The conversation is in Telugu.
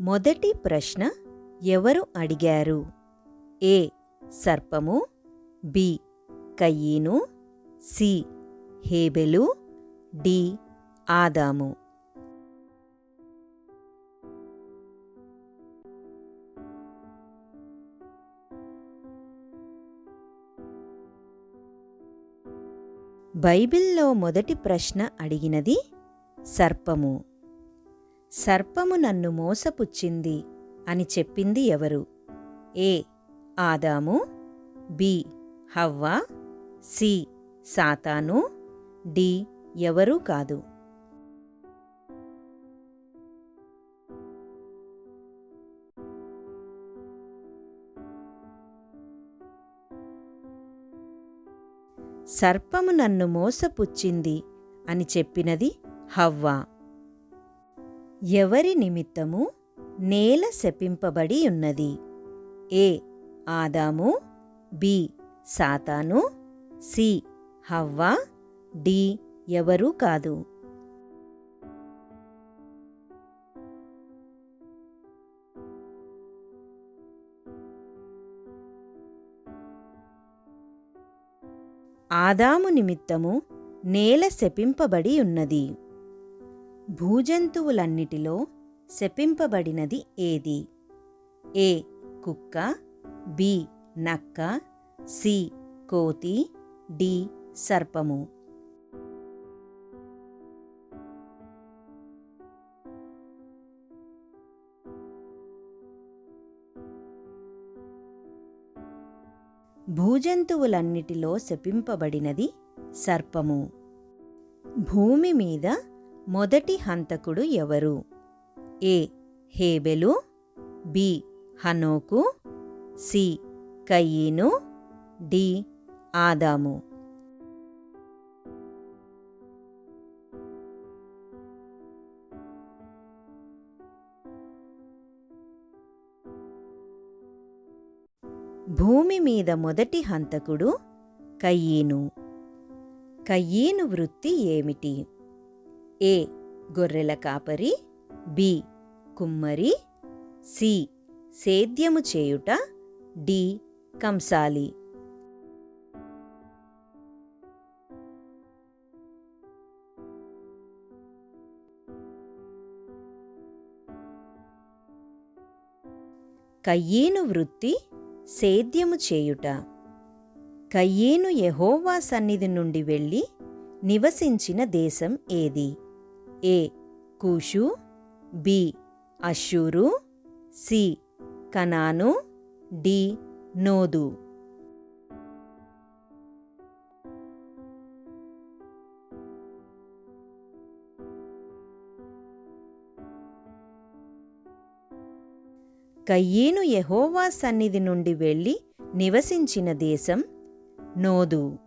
మొదటి ప్రశ్న ఎవరు అడిగారు? ఏ. సర్పము. బి. కయ్యీను. సి. హేబెలు. డి. ఆదాము. బైబిల్లో మొదటి ప్రశ్న అడిగినది సర్పము. సర్పము నన్ను మోసపుచ్చింది అని చెప్పింది ఎవరు? ఏ. ఆదాము బి. హవ్వ సి. సాతాను డి. ఎవరూ కాదు. సర్పము నన్ను మోసపుచ్చింది అని చెప్పినది హవ్వ. ఎవరి నిమిత్తము నేల శపింపబడి ఉన్నది? ఏ. ఆదాము. బి. సాతాను. సి. హవ్వ. డి. ఎవరూ కాదు. ఆదాము నిమిత్తము నేల శపింపబడి ఉన్నది. భూజంతువులన్నిటిలో శపింపబడినది ఏది? ఏ. కుక్క బి. నక్క సి. కోతి డి. సర్పము. భూజంతువులన్నిటిలో శపింపబడినది సర్పము. భూమి మీద మొదటి హంతకుడు ఎవరు? ఏ. హేబెలు బి. హనోకు సి. కయ్యీను డి. ఆదాము. భూమి మీద మొదటి హంతకుడు కయ్యీను. కయ్యీను వృత్తి ఏమిటి? ఏ. గొర్రెల కాపరి. బి. కుమ్మరి. సి. సేద్యము చేయుట. డి. కంసాలి. కయ్యేను వృత్తి. సేద్యము చేయుట. కయ్యేను యహోవా సన్నిధి నుండి వెళ్ళి నివసించిన దేశం ఏది? ఏ. కూషు బి. అషూరు సి. కనాను డి. నోదు. కయ్యేను యెహోవా సన్నిధి నుండి వెళ్ళి నివసించిన దేశం నోదు.